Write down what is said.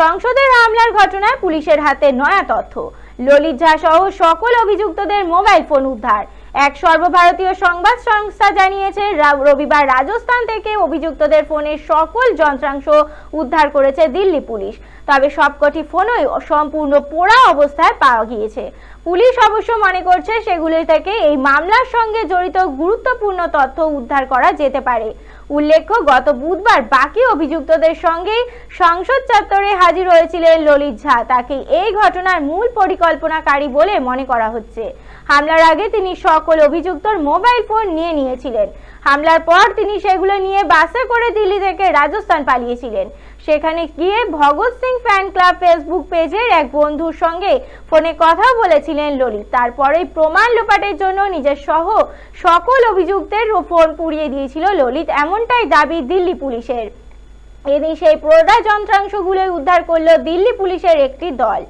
সংসদের হামলার ঘটনায় পুলিশের হাতে নয়া তথ্য। ললিত ঝা সহ সকল অভিযুক্তদের মোবাইল ফোন উদ্ধার। এক সর্বভারতীয় সংবাদ সংস্থা জানিয়েছে রবিবার রাজস্থান থেকে অভিযুক্তদের ফোনের সকল যন্ত্রাংশ উদ্ধার করেছে দিল্লি পুলিশ। তবে সবকটি ফোনই সম্পূর্ণ পোড়া অবস্থায় পাওয়া গিয়েছে। পুলিশ অবশ্য মনে করছে সেগুলি থেকে এই মামলার সঙ্গে জড়িত গুরুত্বপূর্ণ তথ্য উদ্ধার করা যেতে পারে। উল্লেখ্য, গত বুধবার বাকি অভিযুক্তদের সঙ্গেই সংসদ চত্বরে হাজির হয়েছিলেন ললিত ঝা। তাকে এই ঘটনার মূল পরিকল্পনাকারী বলে মনে করা হচ্ছে। হামলার আগে তিনি সকল অভিযুক্তর মোবাইল ফোন নিয়ে নিয়েছিলেন। হামলার পর তিনি সেগুলো নিয়ে বাসে করে দিল্লি থেকে রাজস্থান পালিয়েছিলেন। সেখানে গিয়ে Bhagat Singh fan club Facebook পেজের এক বন্ধুর সঙ্গে ফোনে কথা বলেছিলেন ললিত। তারপরেই প্রমাণ লোপাটের জন্য নিজের সহ সকল অভিযুক্তের ফোন পুড়িয়ে দিয়েছিল ললিত। এমনটাই দাবি দিল্লি পুলিশের। এদিন সেই প্রোডা যন্ত্রাংশগুলো উদ্ধার করল দিল্লি পুলিশের একটি দল।